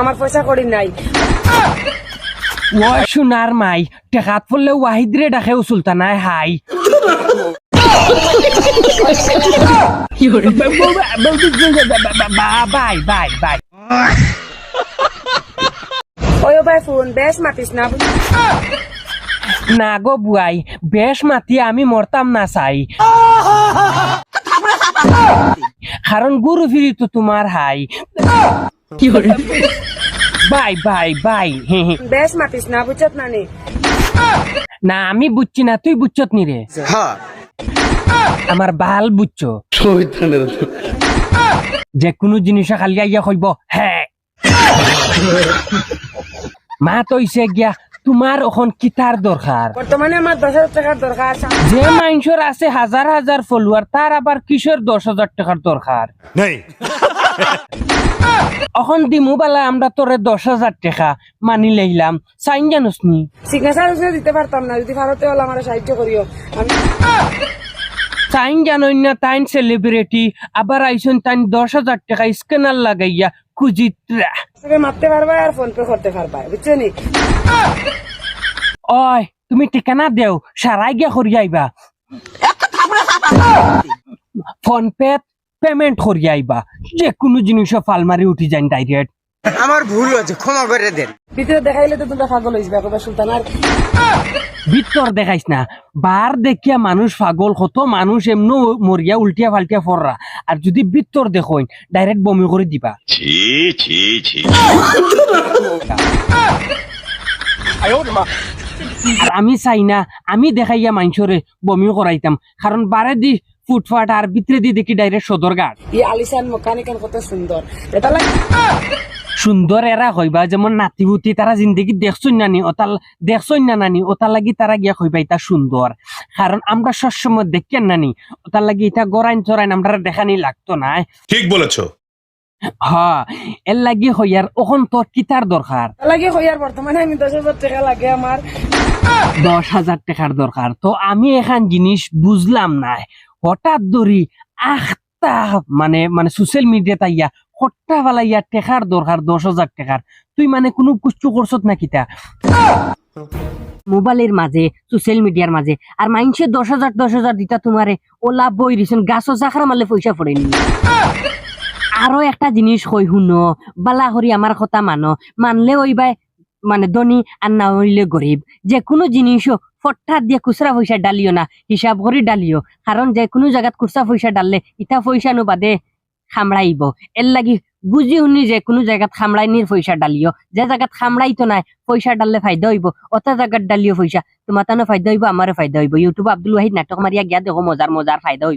আমার পয়সা করি নাই। ওই সোনার মাই টেকাত পড়লে ওয়াহিদ রে ডাকে সুলতানায় হাই। Bye bye bye. ওই ভাই ফোন বেশ মাতিস না না গো বুয়াই বেশ মাতি আমি মরতাম না চাই। কারণ গুরু ফিরি তো তোমার হাই। Bye bye by. বেশ মাতিস না বুঝছত না নি না আমি বুঝছি না তুই বুঝছত নি রে? আমার বাল বুঝছ? যে কোনো জিনিস খালি আইয়া কইব হ্যাঁ। মা তো ইসে গিয়া তোমার এখন কিতার দরকার। বর্তমানে আমার দশ হাজার টাকার দরকার যে মানুষের আছে হাজার হাজার ফলোয়ার তার আবার কিসের দশ হাজার টাকার দরকার? এখন দিমু বালা আমরা তোরে দশ হাজার টাকা মানি লইলাম সাইন জানোস নি? সিগনেচার দিতে পারতাম না যদি ভারতে হলে আমার সাহায্য করিও। আমি সাইন জানোই না তাইন সেলিব্রিটি আবার আইসন তাইন দশ হাজার টাকা স্ক্যানার লাগাইয়া কুজিত্রা মারতে পারবা আর ফোন পে করতে পারবা বুঝছ নি? ওই তুমি ঠিকানা দেও সারাই গিয়া করিয়াইবা ফোন পে পেমেন্ট করি আইবা। যে কোনো জিনিস ফালমারি উঠি যান ডাইরেক্ট আমার ভুল হয়েছে ক্ষমা করে দেন। ভিতরে দেখাইলে তো তোমরা পাগল হইসবে একবার সুলতান আর ভিতর দেখাইস না। বার দেখিয়া মানুষ পাগল কত মানুষ এমন মরিয়া উল্টিয়া ফাল্টিয়া ফররা। আর যদি ভিতর দেখোই ডাইরেক্ট বমি করে দিবা। ছি ছি ছি। আর আমি চাই না আমি দেখাইয়া মানুষরে বমি করাইতাম। কারণ বারে দি ফুটফাট আর ভিতরে দি দেখি ডাইরেক্ট সদর ঘাট। এই আলিশান মকানিকান কত সুন্দর। এটা লাগে সুন্দর এরা হইবা যেমন নাতিভূতি তারা জিন্দগি দেখছই নানি ওতাল দেখছই না নানি ওতার লাগি তারা গিয়া হইবা ইতা সুন্দর। কারণ আমরা সবসময় দেখেন নানি ওতার লাগি ইটা গড়াইন চড়াইন আমরা দেখানি লাগতো না। ঠিক বলেছ। হ এর লাগি হইয়ার ওখন তোর কিতার দরকার। এটা লাগে হইয়ার বর্তমানে আমি দশ হাজার টাকা লাগে আমার। দশ হাজার টাকার দরকার। তো আমি এখান জিনিস বুঝলাম না। হঠাৎ ধরি আখতা মানে মানে সোশ্যাল মিডিয়া তাইয়া হট্টা ফালাইয়া টেকার দরকার দশ হাজার টাকার তুই মানে কোনো কুচ্ছু করছত না কিতা? মোবাইলের মাঝে সোশ্যাল মিডিয়ার মাঝে আর মাইনসে দশ হাজার দশ হাজার দিতা তোমারে ওলা বই দিছেন গাছও জাখরা মারলে পয়সা পড়েনি আরও একটা জিনিস কই শুনো, বালা হরি আমার কথা মানো, মানলে ওইবাই মানে ধনী আর না হইলে গরিব যে কোনো জিনিসও ফট্টাত দিয়ে খুচরা পয়সা ডালিও না, হিসাব করে ডালিও। কারণ যে কোনো জায়গাত খুচরা পয়সা ডাললে ইটা পয়সা নো বাদে খামড়াইব এর লাগি বুঝি শুনি যে কোনো জায়গাত খামড়াইনির পয়সা ডালিও। যে জায়গাত খামড়াইতো নাই, পয়সা ডাললে ফায়দা হইব। অতা জায়গাত ডালিও পয়সা। তোমার তানো ফায়দা হইব আমারও ফায়দা হইব। ইউটিউব আব্দুল ওয়াহিদ নাটক মারিয়া গিয়া দেখো মজার মজার ফায়দা হইব।